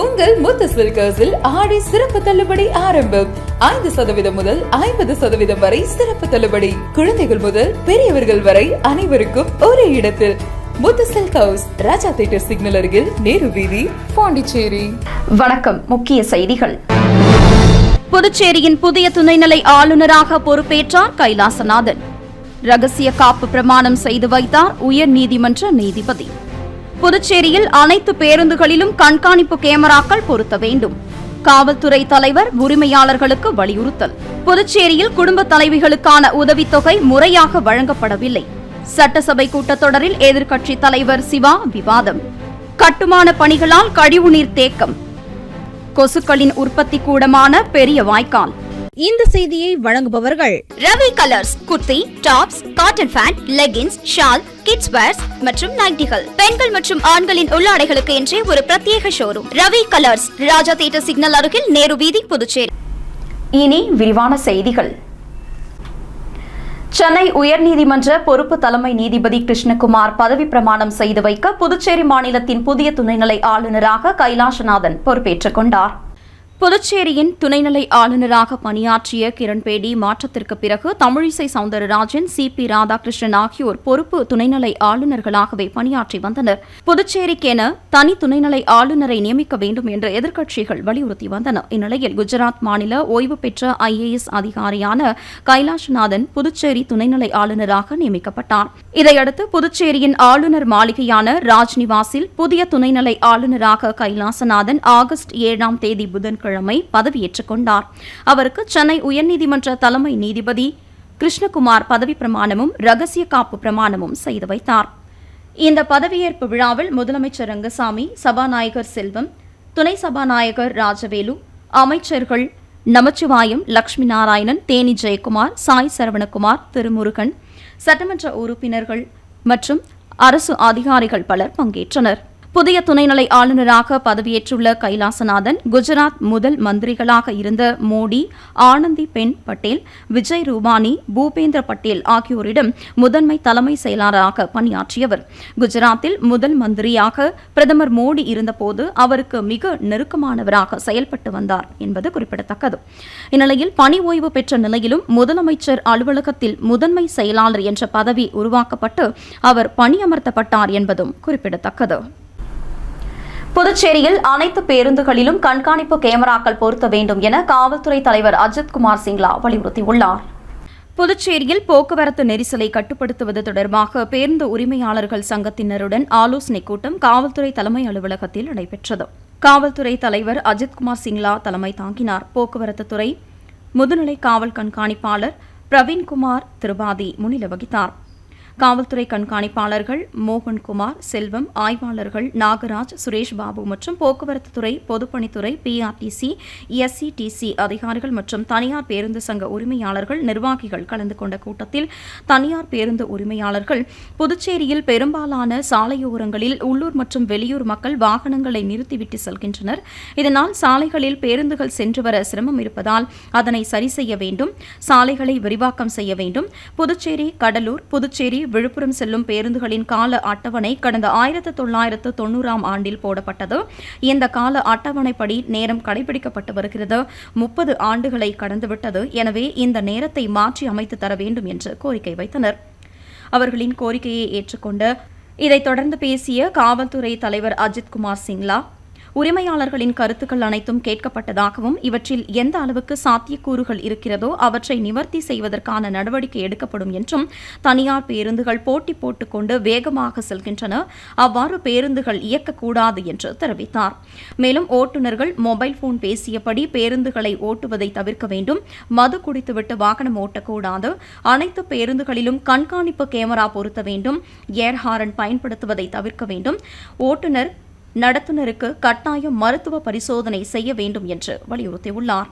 உங்கள் முத்து சில்கர்ஸில் ஆடி சிறப்பு தள்ளுபடி ஆரம்பம். ஐந்து சதவீதம் முதல் ஐம்பது சதவீதம் வரை சிறப்பு தள்ளுபடி. குழந்தைகள் முதல் பெரியவர்கள் வரை அனைவருக்கும் ஒரே இடத்தில். Muthu silk house Raja theatre signal அருகில் நேரு வீதி பாண்டிச்சேரி. வணக்கம். முக்கிய செய்திகள். புதுச்சேரியின் புதிய துணைநிலை ஆளுநராக பொறுப்பேற்றார் கைலாசநாதன். ரகசிய காப்பு பிரமாணம் செய்து வைத்தார் உயர் நீதிமன்ற நீதிபதி. புதுச்சேரியில் அனைத்து பேருந்துகளிலும் கண்காணிப்பு கேமராக்கள் பொருத்த வேண்டும். காவல்துறை தலைவர் உரிமையாளர்களுக்கு வலியுறுத்தல். புதுச்சேரியில் குடும்ப தலைவிகளுக்கான உதவித்தொகை முறையாக வழங்கப்படவில்லை. சட்டசபை கூட்டத்தொடரில் எதிர்க்கட்சி தலைவர் சிவா விவாதம். கட்டுமான பணிகளால் கழிவுநீர் தேக்கம். கொசுக்களின் உற்பத்தி கூடமான பெரிய வாய்க்கால். இந்த செய்தியை வழங்குபவர்கள் Ravi colours kurti tops cotton pant leggings shawl kids wears மற்றும் நைட்டிகள். பெண்கள் மற்றும் ஆண்களின் உள்ளாடைகளுக்கு என்றே ஒரு பிரத்யேக showroom Ravi colours Raja theatre signal அருகில் நேரு வீதி புதுச்சேரி. இனி விரிவான செய்திகள். சென்னை உயர்நீதிமன்ற பொறுப்பு தலைமை நீதிபதி கிருஷ்ணகுமார் பதவி பிரமாணம் செய்து வைக்க புதுச்சேரி மாநிலத்தின் புதிய துணைநிலை ஆளுநராக கைலாசநாதன் பொறுப்பேற்றுக் கொண்டார். புதுச்சேரியின் துணைநிலை ஆளுநராக பணியாற்றிய கிரண்பேடி மாற்றத்திற்கு பிறகு தமிழிசை சவுந்தரராஜன் சி. பி. ராதாகிருஷ்ணன் ஆகியோர் பொறுப்பு துணைநிலை ஆளுநர்களாகவே பணியாற்றி வந்தனர். புதுச்சேரிக்கென தனி துணைநிலை ஆளுநரை நியமிக்க வேண்டும் என்று எதிர்க்கட்சிகள் வலியுறுத்தி வந்தன. இந்நிலையில் குஜராத் மாநில ஓய்வு பெற்ற ஐஏஎஸ் அதிகாரியான கைலாஷ்நாதன் புதுச்சேரி துணைநிலை ஆளுநராக நியமிக்கப்பட்டார். இதையடுத்து புதுச்சேரியின் ஆளுநர் மாளிகையான ராஜ்நிவாசில் புதிய துணைநிலை ஆளுநராக கைலாசநாதன் ஆகஸ்ட் ஏழாம் தேதி புதன்கிழமை பதவியேற்றுக் கொண்டார். அவருக்கு சென்னை உயர்நீதிமன்ற தலைமை நீதிபதி கிருஷ்ணகுமார் பதவி பிரமாணமும் ரகசிய காப்பு பிரமாணமும் செய்து வைத்தார். இந்த பதவியேற்பு விழாவில் முதலமைச்சர் ரங்கசாமி சபாநாயகர் செல்வம் துணை சபாநாயகர் ராஜவேலு அமைச்சர்கள் நமச்சிவாயம் லட்சுமி நாராயணன் தேனி ஜெயக்குமார் சாய் சரவணகுமார் திருமுருகன் சட்டமன்ற உறுப்பினர்கள் மற்றும் அரசு அதிகாரிகள் பலர் பங்கேற்றனர். புதிய துணைநிலை ஆளுநராக பதவியேற்றுள்ள கைலாசநாதன் குஜராத் முதல் மந்திரிகளாக இருந்த மோடி ஆனந்தி பென் பட்டேல் விஜய் ரூபானி பூபேந்திர பட்டேல் ஆகியோரிடம் முதன்மை தலைமை செயலாளராக பணியாற்றியவர். குஜராத்தில் முதல் மந்திரியாக பிரதமர் மோடி இருந்தபோது அவருக்கு மிக நெருக்கமானவராக செயல்பட்டு வந்தார் என்பது குறிப்பிடத்தக்கது. இந்நிலையில் பணி ஓய்வு பெற்ற நிலையிலும் முதலமைச்சர் அலுவலகத்தில் முதன்மை செயலாளர் என்ற பதவி உருவாக்கப்பட்டு அவர் பணியமர்த்தப்பட்டார் என்பதும் குறிப்பிடத்தக்கது. புதுச்சேரியில் அனைத்து பேருந்துகளிலும் கண்காணிப்பு கேமராக்கள் பொருத்த வேண்டும் என காவல்துறை தலைவர் அஜித்குமார் சிங்லா வலியுறுத்தியுள்ளார். புதுச்சேரியில் போக்குவரத்து நெரிசலை கட்டுப்படுத்துவது தொடர்பாக பேருந்து உரிமையாளர்கள் சங்கத்தினருடன் ஆலோசனைக் கூட்டம் காவல்துறை தலைமை அலுவலகத்தில் நடைபெற்றது. காவல்துறை தலைவர் அஜித்குமார் சிங்லா தலைமை தாங்கினார். போக்குவரத்து துறை முதுநிலை காவல் கண்காணிப்பாளர் பிரவீன்குமார் திரிபாதி முன்னிலை வகித்தார். காவல்துறை கண்காணிப்பாளர்கள் மோகன்குமார் செல்வம் ஆய்வாளர்கள் நாகராஜ் சுரேஷ் பாபு மற்றும் போக்குவரத்து துறை பொதுப்பணித்துறை பிஆர்டிசி எஸ்சிடிசி அதிகாரிகள் மற்றும் தனியார் பேருந்து சங்க உரிமையாளர்கள் நிர்வாகிகள் கலந்து கொண்ட கூட்டத்தில் தனியார் பேருந்து உரிமையாளர்கள் புதுச்சேரியில் பெரும்பாலான சாலையோரங்களில் உள்ளூர் மற்றும் வெளியூர் மக்கள் வாகனங்களை நிறுத்திவிட்டு செல்கின்றனர். இதனால் சாலைகளில் பேருந்துகள் சென்று வர சிரமம் இருப்பதால் அதனை சரி செய்ய வேண்டும் சாலைகளை விரிவாக்கம் செய்ய வேண்டும். புதுச்சேரி கடலூர் புதுச்சேரி விழுப்புரம் செல்லும் பேருந்துகளின் கால அட்டவணை கடந்த ஆயிரத்து தொள்ளாயிரத்து தொண்ணூறாம் ஆண்டில் போடப்பட்டது. இந்த கால அட்டவணைப்படி நேரம் கடைபிடிக்கப்பட்டு வருகிறது. முப்பது ஆண்டுகளை கடந்துவிட்டது. எனவே இந்த நேரத்தை மாற்றி அமைத்து தர வேண்டும் என்று கோரிக்கை வைத்தனர். அவர்களின் கோரிக்கையை ஏற்றுக்கொண்டு இதைத் தொடர்ந்து பேசிய காவல்துறை தலைவர் அஜித் குமார் சிங்லா உரிமையாளர்களின் கருத்துக்கள் அனைத்தும் கேட்கப்பட்டதாகவும் இவற்றில் எந்த அளவுக்கு சாத்தியக்கூறுகள் இருக்கிறதோ அவற்றை நிவர்த்தி செய்வதற்கான நடவடிக்கை எடுக்கப்படும் என்றும் தனியார் பேருந்துகள் போட்டி போட்டுக்கொண்டு வேகமாக செல்கின்றன அவ்வாறு பேருந்துகள் இயக்கக்கூடாது என்று தெரிவித்தார். மேலும் ஓட்டுநர்கள் மொபைல் போன் பேசியபடி பேருந்துகளை ஓட்டுவதை தவிர்க்க வேண்டும் மது குடித்துவிட்டு வாகனம் ஓட்டக்கூடாது அனைத்து பேருந்துகளிலும் கண்காணிப்பு கேமரா பொருத்த வேண்டும் ஏர் ஹாரன் பயன்படுத்துவதை தவிர்க்க வேண்டும் ஓட்டுநர் நடத்துனருக்கு கட்டாயம் மருத்துவ பரிசோதனை செய்ய வேண்டும் என்று வலியுறுத்தியுள்ளார்.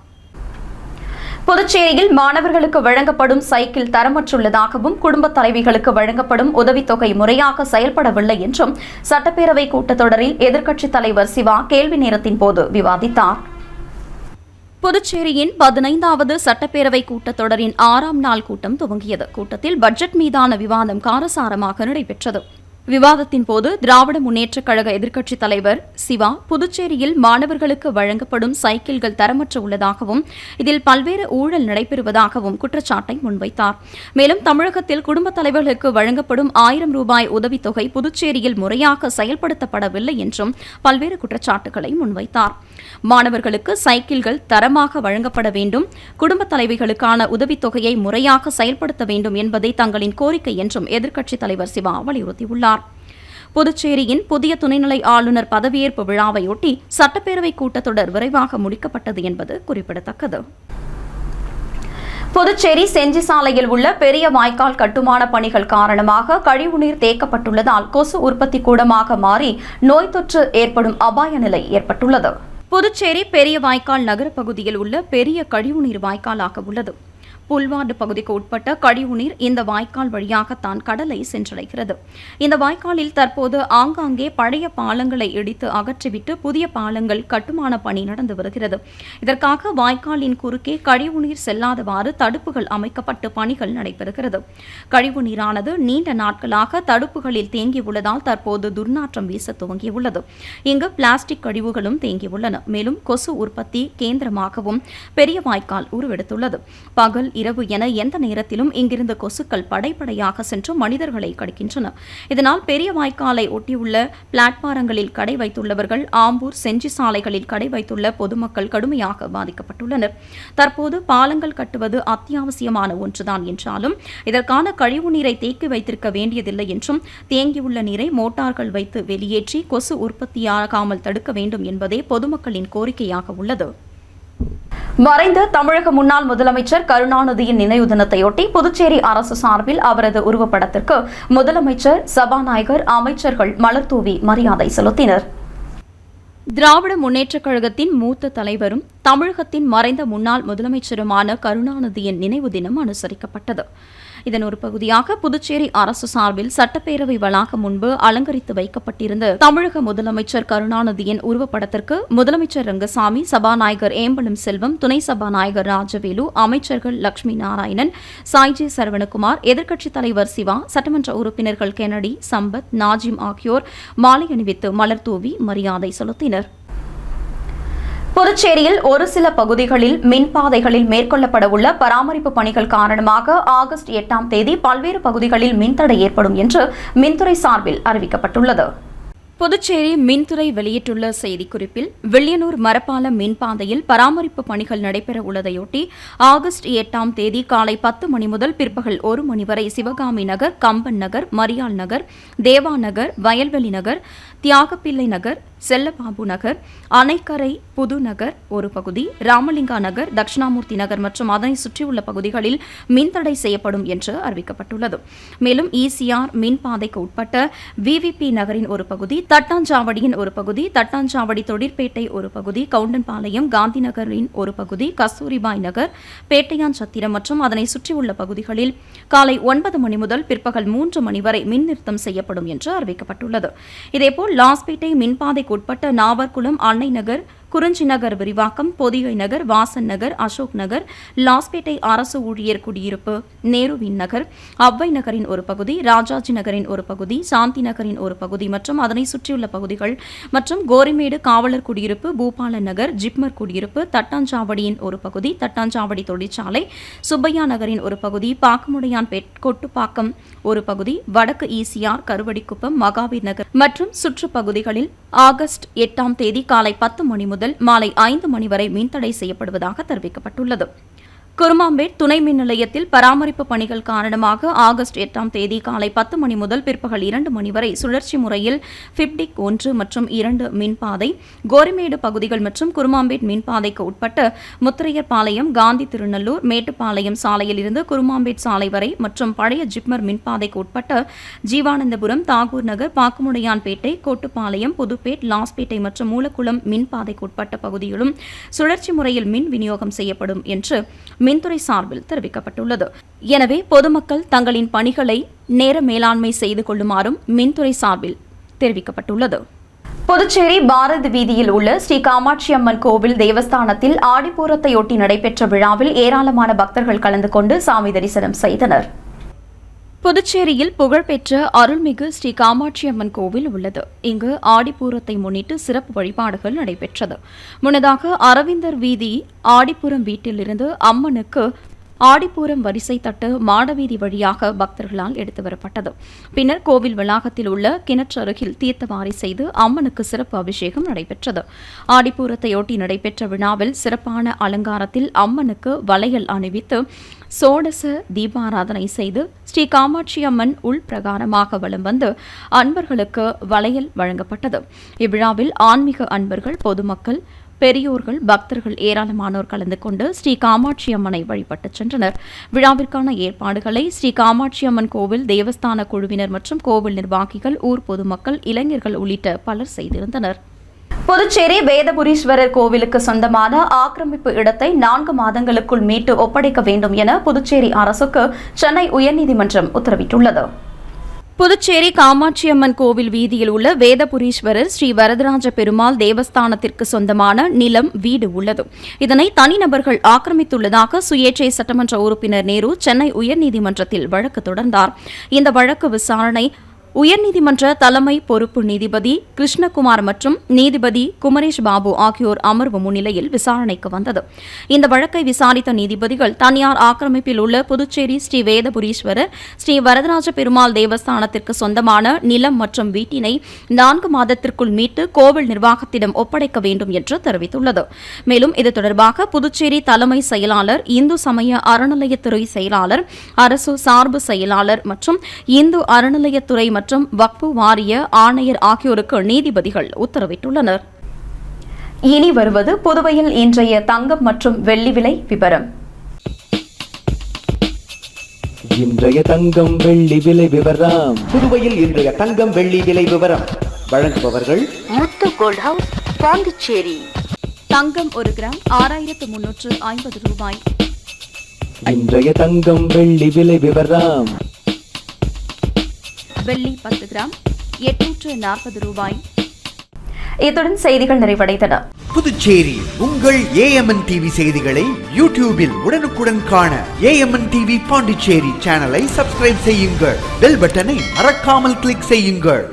புதுச்சேரியில் மாணவர்களுக்கு வழங்கப்படும் சைக்கிள் தரமற்றுள்ளதாகவும் குடும்பத் தலைவிகளுக்கு வழங்கப்படும் உதவித்தொகை முறையாக செயல்படவில்லை என்றும் சட்டப்பேரவை கூட்டத்தொடரில் எதிர்க்கட்சித் தலைவர் சிவா கேள்வி நேரத்தின் போது விவாதித்தார். புதுச்சேரியின் பதினைந்தாவது சட்டப்பேரவை கூட்டத்தொடரின் ஆறாம் நாள் கூட்டம் துவங்கியது. கூட்டத்தில் பட்ஜெட் மீதான விவாதம் காரசாரமாக நடைபெற்றது. விவாதத்தின் போது திராவிட முன்னேற்றக் கழக எதிர்க்கட்சித் தலைவர் சிவா புதுச்சேரியில் மாணவர்களுக்கு வழங்கப்படும் சைக்கிள்கள் தரமற்ற உள்ளதாகவும் இதில் பல்வேறு ஊழல் நடைபெறுவதாகவும் குற்றச்சாட்டை முன்வைத்தார். மேலும் தமிழகத்தில் குடும்பத் தலைவர்களுக்கு வழங்கப்படும் ஆயிரம் ரூபாய் உதவித்தொகை புதுச்சேரியில் முறையாக செயல்படுத்தப்படவில்லை என்றும் பல்வேறு குற்றச்சாட்டுகளை முன்வைத்தார். மாணவர்களுக்கு சைக்கிள்கள் தரமாக வழங்கப்பட வேண்டும் குடும்பத் தலைவிகளுக்கான உதவித்தொகையை முறையாக செயல்படுத்த வேண்டும் என்பதே தங்களின் கோரிக்கை என்றும் எதிர்க்கட்சித் தலைவர் சிவா வலியுறுத்தியுள்ளார். புதுச்சேரியின் புதிய துணைநிலை ஆளுநர் பதவியேற்பு விழாவையொட்டி சட்டப்பேரவை கூட்டத்தொடர் விரைவாக முடிக்கப்பட்டது என்பது குறிப்பிடத்தக்கது. புதுச்சேரி செஞ்சி சாலையில் உள்ள பெரிய வாய்க்கால் கட்டுமான பணிகள் காரணமாக கழிவுநீர் தேக்கப்பட்டுள்ளதால் கொசு உற்பத்தி கூடமாக மாறி நோய் தொற்று ஏற்படும் அபாய நிலை ஏற்பட்டுள்ளது. புதுச்சேரி பெரிய வாய்க்கால் நகர பகுதியில் உள்ள பெரிய கழிவுநீர் வாய்க்காலாக உள்ளது. புல்வார்டு பகுதிக்கு உட்பட்ட கழிவுநீர் இந்த வாய்க்கால் வழியாகத்தான் கடலை சென்றடைகிறது. இந்த வாய்க்காலில் தற்போது ஆங்காங்கே பழைய பாலங்களை இடித்து அகற்றிவிட்டு புதிய பாலங்கள் கட்டுமான பணி நடந்து வருகிறது. இதற்காக வாய்க்காலின் குறுக்கே கழிவுநீர் செல்லாதவாறு தடுப்புகள் அமைக்கப்பட்டு பணிகள் நடைபெறுகிறது. கழிவு நீரானது நீண்ட நாட்களாக தடுப்புகளில் தேங்கியுள்ளதால் தற்போது துர்நாற்றம் வீச துவங்கியுள்ளது. இங்கு பிளாஸ்டிக் கழிவுகளும் தேங்கியுள்ளன. மேலும் கொசு உற்பத்தி கேந்திரமாகவும் பெரிய வாய்க்கால் உருவெடுத்துள்ளது. பகு பகல் இரவு என எந்த நேரத்திலும் இங்கிருந்து கொசுக்கள் படைப்படையாக சென்று மனிதர்களை கடிக்கின்றன. இதனால் பெரிய வாய்க்காலை ஒட்டியுள்ள பிளாட்பாரங்களில் கடை வைத்துள்ளவர்கள் ஆம்பூர் செஞ்சி சாலைகளில் கடை வைத்துள்ள பொதுமக்கள் கடுமையாக பாதிக்கப்பட்டுள்ளனர். தற்போது பாலங்கள் கட்டுவது அத்தியாவசியமான ஒன்றுதான் என்றாலும் இதற்கான கழிவு நீரை தேக்கி வைத்திருக்க வேண்டியதில்லை என்றும் தேங்கியுள்ள நீரை மோட்டார்கள் வைத்து வெளியேற்றி கொசு உற்பத்தியாகாமல் தடுக்க வேண்டும் என்பதே பொதுமக்களின் கோரிக்கையாக உள்ளது. மறைந்த தமிழக முன்னாள் முதலமைச்சர் கருணாநிதியின் நினைவு தினத்தையொட்டி புதுச்சேரி அரசு சார்பில் அவரது உருவப்படத்திற்கு முதலமைச்சர் சபாநாயகர் அமைச்சர்கள் மலர்தூவி மரியாதை செலுத்தினர். திராவிட முன்னேற்றக் கழகத்தின் மூத்த தலைவரும் தமிழகத்தின் மறைந்த முன்னாள் முதலமைச்சருமான கருணாநிதியின் நினைவு தினம் அனுசரிக்கப்பட்டது. இதன் ஒரு பகுதியாக புதுச்சேரி அரசு சார்பில் சட்டப்பேரவை வளாகம் முன்பு அலங்கரித்து வைக்கப்பட்டிருந்த தமிழக முதலமைச்சர் கருணாநிதியின் உருவப்படத்திற்கு முதலமைச்சர் ரங்கசாமி சபாநாயகர் ஏம்பலம் செல்வம் துணை சபாநாயகர் ராஜவேலு அமைச்சர்கள் லட்சுமி நாராயணன் சாய்ஜி சரவணகுமார் எதிர்க்கட்சித் தலைவர் சிவா சட்டமன்ற உறுப்பினர்கள் கெனடி சம்பத் நாஜிம் ஆகியோர் மாலை அணிவித்து மலர் தூவி மரியாதை செலுத்தினர். புதுச்சேரியில் ஒரு சில பகுதிகளில் மின்பாதைகளில் மேற்கொள்ளப்பட உள்ள பராமரிப்பு பணிகள் காரணமாக ஆகஸ்ட் எட்டாம் தேதி பல்வேறு பகுதிகளில் மின்தடை ஏற்படும் என்று மின்துறை சார்பில் அறிவிக்கப்பட்டுள்ளது. புதுச்சேரி மின்துறை வெளியிட்டுள்ள செய்திக்குறிப்பில் வில்லியனூர் மரப்பாலம் மின்பாதையில் பராமரிப்பு பணிகள் நடைபெற உள்ளதையொட்டி ஆகஸ்ட் எட்டாம் தேதி காலை பத்து மணி முதல் பிற்பகல் ஒரு மணி வரை சிவகாமி நகர் கம்பன் நகர் மரியாள் நகர் தேவா நகர் வயல்வெளி நகர் தியாகப்பிள்ளை நகர் செல்லபாபு நகர் அணைக்கரை புதுநகர் ஒரு பகுதி ராமலிங்கா நகர் தட்சிணாமூர்த்தி நகர் மற்றும் அதனை சுற்றியுள்ள பகுதிகளில் மின்தடை செய்யப்படும் என்று அறிவிக்கப்பட்டுள்ளது. மேலும் இசிஆர் மின்பாதைக்கு உட்பட்ட விவிபி நகரின் ஒரு பகுதி தட்டாஞ்சாவடியின் ஒரு பகுதி தட்டாஞ்சாவடி தொழிற்பேட்டை ஒரு பகுதி கவுண்டன்பாளையம் காந்தி நகரின் ஒரு பகுதி கஸ்தூரிபாய் நகர் பேட்டையான் சத்திரம் மற்றும் அதனை சுற்றியுள்ள பகுதிகளில் காலை ஒன்பது மணி முதல் பிற்பகல் மூன்று மணி வரை மின் நிறுத்தம் செய்யப்படும் என்று அறிவிக்கப்பட்டுள்ளது. இதேபோல் லாஸ்பேட்டை மின்பாதை உட்பட்ட நாவர்குளம் அன்னை நகர் குறிஞ்சி நகர் விரிவாக்கம் பொதிகை நகர் வாசன் நகர் அசோக் நகர் லாஸ்பேட்டை அரசு ஊழியர் குடியிருப்பு நேருவின் நகர் அவ்வை நகரின் ஒரு பகுதி ராஜாஜி நகரின் ஒரு பகுதி சாந்தி நகரின் ஒரு பகுதி மற்றும் அதனை சுற்றியுள்ள பகுதிகள் மற்றும் கோரிமேடு காவலர் குடியிருப்பு பூபாலன் நகர் ஜிப்மர் குடியிருப்பு தட்டாஞ்சாவடியின் ஒரு பகுதி தட்டாஞ்சாவடி தொழிற்சாலை சுப்பையா நகரின் ஒரு பகுதி பாக்கமுடையான் கொட்டுப்பாக்கம் ஒரு பகுதி வடக்கு ஈசிஆர் கருவடிக்குப்பம் மகாவீர் நகர் மற்றும் சுற்றுப்பகுதிகளில் ஆகஸ்ட் எட்டாம் தேதி காலை பத்து மணி முதல் மாலை ஐந்து மணி வரை மின்தடை செய்யப்படுவதாக தெரிவிக்கப்பட்டுள்ளது. குருமாம்பேட் துணை மின் நிலையத்தில் பராமரிப்பு பணிகள் காரணமாக ஆகஸ்ட் எட்டாம் தேதி காலை பத்து மணி முதல் பிற்பகல் இரண்டு மணி வரை சுழற்சி முறையில் பிப்டிக் ஒன்று மற்றும் இரண்டு மின்பாதை கோரிமேடு பகுதிகள் மற்றும் குருமாம்பேட் மின்பாதைக்கு உட்பட்ட முத்திரையர்பாளையம் காந்தி திருநல்லூர் மேட்டுப்பாளையம் சாலையில் இருந்து குருமாம்பேட் சாலை வரை மற்றும் பழைய ஜிப்மர் மின்பாதைக்கு உட்பட்ட ஜீவானந்தபுரம் தாகூர் நகர் பாக்குமுடையான்பேட்டை கோட்டுப்பாளையம் புதுப்பேட் லாஸ்பேட்டை மற்றும் மூலக்குளம் மின்பாதைக்கு உட்பட்ட பகுதியிலும் சுழற்சி முறையில் மின் விநியோகம் செய்யப்படும் என்று மின்துறை சார்பில் தெரிவிக்கப்பட்டுள்ளது. எனவே பொதுமக்கள் தங்களின் பணிகளை நேர மேலாண்மை செய்து கொள்ளுமாறும் மின்துறை சார்பில் தெரிவிக்கப்பட்டுள்ளது. புதுச்சேரி பாரத் வீதியில் உள்ள ஸ்ரீ காமாட்சி அம்மன் கோவில் தேவஸ்தானத்தில் ஆடிப்பூரத்தையொட்டி நடைபெற்ற விழாவில் ஏராளமான பக்தர்கள் கலந்து கொண்டு சாமி தரிசனம் செய்தனர். புதுச்சேரியில் புகழ்பெற்ற அருள்மிகு ஸ்ரீ காமாட்சி அம்மன் கோவில் உள்ளது. இங்கு ஆடிப்பூரத்தை முன்னிட்டு சிறப்பு வழிபாடுகள் நடைபெற்றது. முன்னதாக அரவிந்தர் வீதி ஆடிப்புறம் வீட்டிலிருந்து அம்மனுக்கு ஆடிப்பூரம் வரிசை தட்டு மாடவீதி வழியாக பக்தர்களால் எடுத்து வரப்பட்டது. பின்னர் கோவில் வளாகத்தில் உள்ள கிணற்று அருகில் தீர்த்தவாரி செய்து அம்மனுக்கு சிறப்பு அபிஷேகம் நடைபெற்றது. ஆடிப்பூரத்தையொட்டி நடைபெற்ற விழாவில் சிறப்பான அலங்காரத்தில் அம்மனுக்கு வளையல் அணிவித்து சோடச தீபாராதனை செய்து ஸ்ரீ காமாட்சி அம்மன் உள் பிரகாரமாக வலம் வந்து அன்பர்களுக்கு வளையல் வழங்கப்பட்டது. இவ்விழாவில் ஆன்மீக அன்பர்கள் பொதுமக்கள் பெரியோர்கள் பக்தர்கள் ஏராளமானோர் கலந்து கொண்டு ஸ்ரீ காமாட்சி அம்மனை வழிபட்டுச் சென்றனர். விழாவிற்கான ஏற்பாடுகளை ஸ்ரீ காமாட்சி அம்மன் கோவில் தேவஸ்தான குழுவினர் மற்றும் கோவில் நிர்வாகிகள் ஊர் பொதுமக்கள் இளைஞர்கள் உள்ளிட்ட பலர் செய்திருந்தனர். புதுச்சேரி வேதபுரீஸ்வரர் கோவிலுக்கு சொந்தமான ஆக்கிரமிப்பு இடத்தை நான்கு மாதங்களுக்குள் மீட்டு ஒப்படைக்க வேண்டும் என புதுச்சேரி அரசுக்கு சென்னை உயர்நீதிமன்றம் உத்தரவிட்டுள்ளது. புதுச்சேரி காமாட்சியம்மன் கோவில் வீதியில் உள்ள வேதபுரீஸ்வரர் ஸ்ரீ வரதராஜ பெருமாள் தேவஸ்தானத்திற்கு சொந்தமான நிலம் வீடு உள்ளது. இதனை தனிநபர்கள் ஆக்கிரமித்துள்ளதாக சுயேட்சை சட்டமன்ற உறுப்பினர் நேரு சென்னை உயர்நீதிமன்றத்தில் வழக்கு தொடர்ந்தார். இந்த வழக்கு விசாரணை உயர்நீதிமன்ற தலைமை பொறுப்பு நீதிபதி கிருஷ்ணகுமார் மற்றும் நீதிபதி குமரேஷ் பாபு ஆகியோர் அமர்வு முன்னிலையில் விசாரணைக்கு வந்தது. இந்த வழக்கை விசாரித்த நீதிபதிகள் தனியார் ஆக்கிரமிப்பில் உள்ள புதுச்சேரி ஸ்ரீ வேதபுரீஸ்வரர் ஸ்ரீ வரதராஜ பெருமாள் தேவஸ்தானத்திற்கு சொந்தமான நிலம் மற்றும் வீட்டினை நான்கு மாதத்திற்குள் மீட்டு கோவில் நிர்வாகத்திடம் ஒப்படைக்க வேண்டும் என்று தெரிவித்துள்ளது. மேலும் இது தொடர்பாக புதுச்சேரி தலைமை செயலாளர் இந்து சமய அறநிலையத்துறை செயலாளர் அரசு சார்பு செயலாளர் மற்றும் இந்து அறநிலையத்துறை மற்றும் வக்பு வாரிய ஆணையர் ஆகியோருக்கு நீதிபதிகள் உத்தரவிட்டுள்ளனர். இனி வருவது புதுவையில் இன்றைய தங்கம் மற்றும் வெள்ளி விலை விவரம் இன்றைய தங்கம் வெள்ளி விலை விவரம் புதுவையில் இன்றைய தங்கம் வெள்ளி விலை விவரம் வழங்குபவர்கள் முத்து கோல்ட் ஹவுஸ் பாண்டிச்சேரி. தங்கம் ஒரு கிராம் ஆறாயிரத்து முன்னூற்று ஐம்பது ரூபாய். இன்றைய தங்கம் வெள்ளி விலை விவரம் வெள்ளி பத்து கிராம் எட்நூற்று நாற்பது ரூபாய். இத்துடன் செய்திகள் நிறைவடைந்தன. புதுச்சேரி உங்கள் ஏஎம்என் டிவி செய்திகளை யூடியூபில் உடனுக்குடன் காண ஏஎம்என் டிவி பாண்டிச்சேரி சேனலை சப்ஸ்கிரைப் செய்யுங்கள். பெல் பட்டனை மறக்காமல் கிளிக் செய்யுங்கள்.